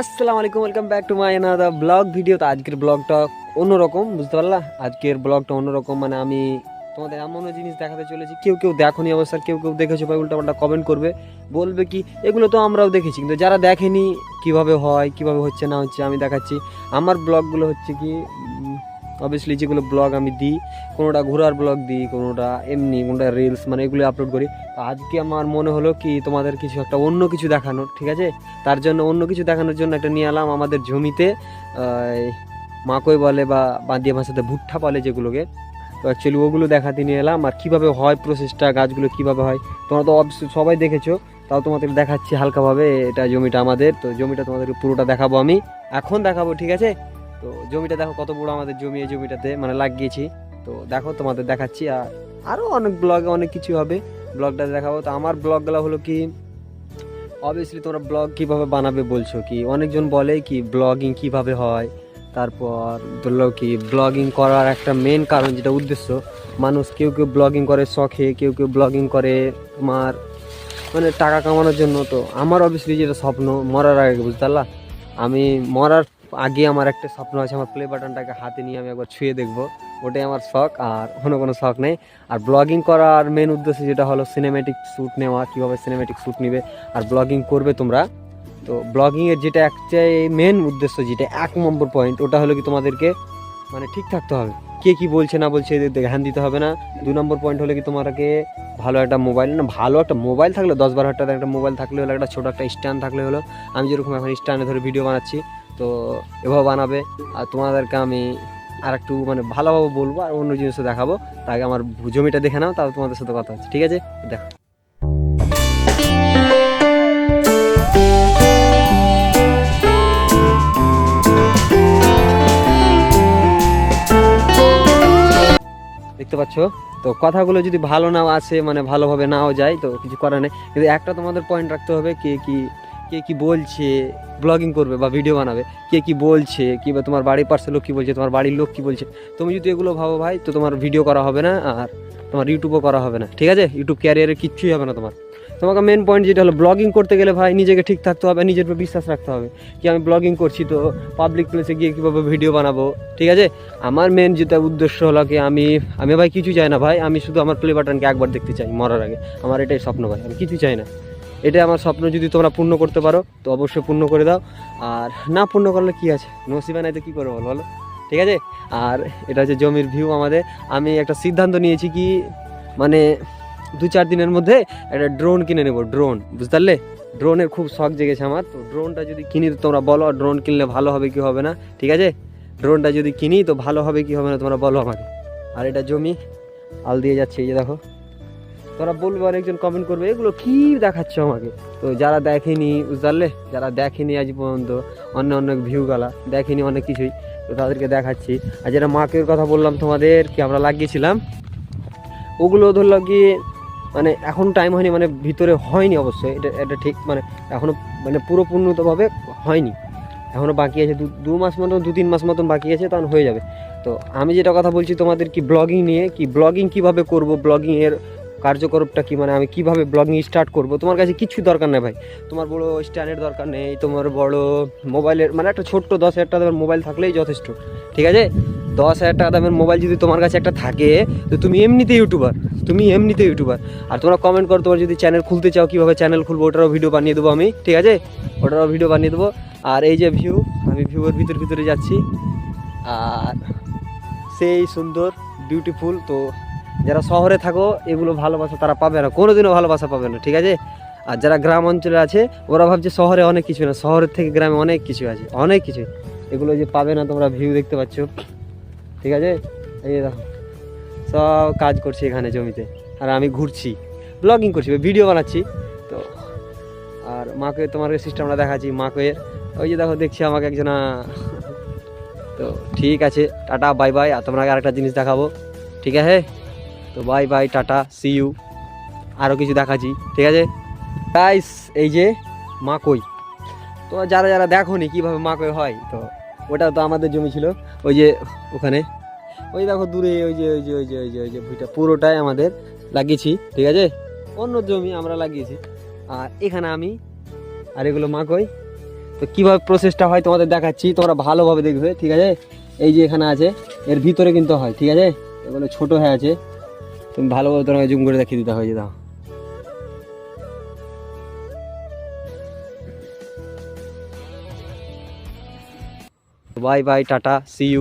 আসসালামু আলাইকুম welcome back to my আনাদা ব্লগ ভিডিও তো আজকের ব্লগটা অন্যরকম, বুঝতে পারলা? আজকের ব্লগটা অন্যরকম মানে আমি তোমাদের এমনও জিনিস দেখাতে চলেছি, কেউ কেউ দেখোনি অবস্থা কেউ কেউ দেখেছ ভাই, উল্টাপাল্টা কমেন্ট করবে। বলবে কি, এগুলো তো আমরাও দেখেছি, কিন্তু যারা দেখেনি, কীভাবে হয়, কীভাবে হচ্ছে না হচ্ছে, আমি দেখাচ্ছি। আমার ব্লগগুলো হচ্ছে কি অবভিয়াসলি যেগুলো ব্লগ আমি দিই, কোনোটা ঘোরার ব্লগ দিই, কোনোটা এমনি কোনোটা রিলস মানে এগুলো আপলোড করি। তো আজকে আমার মনে হলো কি, তোমাদের কিছু একটা অন্য কিছু দেখানোর, ঠিক আছে? তার জন্য অন্য কিছু দেখানোর জন্য একটা নিয়ে এলাম আমাদের জমিতে মাকই বলে বা বাঁধিয়ে ভাষাতে ভুট্টা বলে যেগুলোকে। তো অ্যাকচুয়ালি ওগুলো দেখাতে নিয়ে এলাম, আর কীভাবে হয় প্রসেসটা গাছগুলো কীভাবে হয়, তোমরা তো অবশ্যই সবাই দেখেছ, তাও তোমাদের দেখাচ্ছি হালকাভাবে, এটা জমিটা আমাদের। তো জমিটা তোমাদেরকে পুরোটা দেখাবো আমি। এখন দেখাবো, ঠিক আছে? তো জমিটা দেখো কত বড় আমাদের জমি, এই জমিটাতে মানে লাগিয়েছি। তো দেখো তোমাদের দেখাচ্ছি, আর আরও অনেক ব্লগে অনেক কিছু হবে। ব্লগটা দেখাবো। তো আমার ব্লগগুলো হলো কি অবভিয়াসলি তোমরা ব্লগ কীভাবে বানাবে বলছো কি? অনেকজন বলে কি ব্লগিং কীভাবে হয়, তারপর ধরলো কি ব্লগিং করার একটা মেন কারণ, যেটা উদ্দেশ্য, মানুষ কেউ কেউ ব্লগিং করে শখে, কেউ কেউ ব্লগিং করে তোমার মানে টাকা কামানোর জন্য। তো আমার অবভিয়াসলি যেটা স্বপ্ন, মরার আগে বুঝতে পারলা? আমি মরার আগে আমার একটা স্বপ্ন আছে, আমার প্লে বাটনটাকে হাতে নিয়ে আমি একবার ছুঁয়ে দেখব। ওটাই আমার শখ, আর অন্য কোনো শখ নেই। আর ব্লগিং করার মেন উদ্দেশ্য যেটা হলো সিনেমেটিক শ্যুট নেওয়া, কীভাবে সিনেমেটিক শ্যুট নিবে, আর ব্লগিং করবে তোমরা। তো ব্লগিংয়ের যেটা একটাই মেন উদ্দেশ্য, যেটা এক নম্বর পয়েন্ট ওটা হলো কি তোমাদেরকে মানে ঠিক থাকতে হবে। কে কি বলছে, না বলছে, এদের ধ্যান দিতে হবে না। দু নম্বর পয়েন্ট হলো কি তোমাকে ভালো একটা মোবাইল না ভালো একটা মোবাইল থাকলে, দশ বারো হাজার টাকার একটা মোবাইল থাকলে হলো, একটা ছোটো একটা স্ট্যান্ড থাকলে হলো। আমি যেরকম এখন স্ট্যান্ডে ধরে ভিডিও বানাচ্ছি তো এভাবে বানাবে। আর তোমাদেরকে আমি আর একটু মানে ভালোভাবে বলব আর অন্য জিনিসও দেখাবো। তার আগে আমার জমিটা দেখে নাও, তারপর তোমাদের সাথে কথা হচ্ছে, ঠিক আছে? দেখো। দেখতে পাচ্ছ? তো কথাগুলো যদি ভালো নাও আসে মানে ভালোভাবে নাও যায়, তো কিছু করার নেই। কিন্তু একটা তোমাদের পয়েন্ট রাখতে হবে, কে কি কে কি বলছে ব্লগিং করবে বা ভিডিও বানাবে, কে কি বলছে কি বা তোমার বাড়ির পাশে লোক কী বলছে, তোমার বাড়ির লোক কী বলছে, তুমি যদি এগুলো ভাবো ভাই, তো তোমার ভিডিও করা হবে না আর তোমার ইউটিউবও করা হবে না, ঠিক আছে? ইউটিউব ক্যারিয়ারে কিচ্ছুই হবে না তোমার। তোমাকে মেন পয়েন্ট যেটা হলো ব্লগিং করতে গেলে ভাই, নিজেকে ঠিক থাকতে হবে, নিজের উপর বিশ্বাস রাখতে হবে কি আমি ব্লগিং করছি তো পাবলিক প্লেসে গিয়ে কীভাবে ভিডিও বানাবো, ঠিক আছে? আমার মেন যেটা উদ্দেশ্য হলো কি আমি আমি ভাই কিছু চাই না ভাই, আমি শুধু আমার প্লে বাটনকে একবার দেখতে চাই মরার আগে। আমার এটাই স্বপ্ন ভাই, আমি কিছু চাই না। এটা আমার স্বপ্ন, যদি তোমরা পূর্ণ করতে পারো, তো অবশ্যই পূর্ণ করে দাও। আর না পূর্ণ করলে কি আছে? নসিবা নাই তো কী করব বলো? ঠিক আছে? আর এটা হচ্ছে জমির ভিউ আমাদের। আমি একটা সিদ্ধান্ত নিয়েছি কি মানে দু চার দিনের মধ্যে একটা ড্রোন কিনে নেব ড্রোন বুঝতে পারলে ড্রোনের খুব শখ জেগেছে আমার। তো ড্রোনটা যদি কিনি তোমরা বলো ড্রোন কিনলে ভালো হবে কি হবে না? ঠিক আছে? ড্রোনটা যদি কিনি, তো ভালো হবে কি হবে না তোমরা বলো আমাকে। আর এটা জমি, আল দিয়ে যাচ্ছে, এই যে দেখো। তোমরা বলবে অনেকজন কমেন্ট করবে, এগুলো কি দেখাচ্ছ আমাকে? তো যারা দেখেনি বুঝতে যারা দেখেনি আজ পর্যন্ত, অন্য অন্য ভিউ গালা, দেখেনি অনেক কিছুই, তো তাদেরকে দেখাচ্ছি। আর যেটা মাকের কথা বললাম তোমাদের, কি আমরা লাগিয়েছিলাম? ওগুলো ধরলাম কি মানে এখন টাইম হয়নি মানে ভিতরে হয়নি অবশ্যই এটা এটা ঠিক মানে এখনও মানে পুরো পূর্ণতভাবে হয়নি। এখনও বাকি আছে দু মাস মতন, দু তিন মাস মতন বাকি আছে, তখন হয়ে যাবে। তো আমি যেটা কথা বলছি তোমাদের কি ব্লগিং নিয়ে, কি ব্লগিং কীভাবে করব ব্লগিংয়ের কার্যকরটা কি? মানে আমি কীভাবে ব্লগিং স্টার্ট করব? তোমার কাছে কিছু দরকার নেই ভাই। তোমার বড় স্ট্যান্ডের দরকার নেই, তোমার বড় মোবাইলের মানে একটা ছোট্ট দশ হাজার টাকা দামের মোবাইল থাকলেই যথেষ্ট, ঠিক আছে? দশ হাজার টাকা দামের মোবাইল যদি তোমার কাছে একটা থাকে, তো তুমি এমনিতে ইউটিউবার, তুমি এমনিতে ইউটিউবার। আর তোমরা কমেন্ট করো, তোমার যদি চ্যানেল খুলতে চাও, কীভাবে চ্যানেল খুলবো, ওটারও ভিডিও বানিয়ে দেবো আমি, ঠিক আছে? ওটারও ভিডিও বানিয়ে দেবো। আর এই যে ভিউ আমি ভিউয়ের ভিতর, ভিতরে যাচ্ছি। আর সেই সুন্দর বিউটিফুল তো যারা শহরে থাকো, এগুলো ভালোবাসা তারা পাবে না, কোনোদিনও ভালোবাসা পাবে না, ঠিক আছে? আর যারা গ্রাম অঞ্চলে আছে, ওরা ভাবছে শহরে অনেক কিছু না, শহরের থেকে গ্রামে অনেক কিছু আছে, অনেক কিছু। এগুলো যে পাবে না, তোমরা ভিউ দেখতে পাচ্ছ। ঠিক আছে? এই দেখো, সব কাজ করছি এখানে জমিতে, আর আমি ঘুরছি ব্লগিং করছি ভিডিও বানাচ্ছি। তো, আর মাকে, তোমার সিস্টেমটা দেখাচ্ছি, মাকে। ওই যে দেখো, দেখছি আমাকে একজনা। তো ঠিক আছে, টাটা বাই বাই আর তোমাকে আরেকটা জিনিস দেখাবো। ঠিক আছে? তো bye bye, tata see you আরও কিছু দেখাচ্ছি, ঠিক আছে? গাইস এই যে মাকই তো যারা যারা দেখো নি কীভাবে মাকই হয়, তো ওটা তো আমাদের জমি ছিল। ওই যে ওখানে। ওই দেখো দূরে, ওই যে ওই যে ওই যে ওই যে ওই যে ভুইটা, পুরোটাই আমাদের লাগিয়েছি, ঠিক আছে? অন্য জমি আমরা লাগিয়েছি। আর এখানে আমি, আর এগুলো মাকই তো কীভাবে প্রসেসটা হয় তোমাদের দেখাচ্ছি, তোমরা ভালোভাবে দেখবে, ঠিক আছে? এই যে এখানে আছে, এর ভিতরে কিন্তু হয়, ঠিক আছে? এগুলো ছোট হয়ে আছে। তুমি ভালোভাবে তোমাকে জুম করে দেখিয়ে দিতে হয় যে দাও। Bye bye tata see you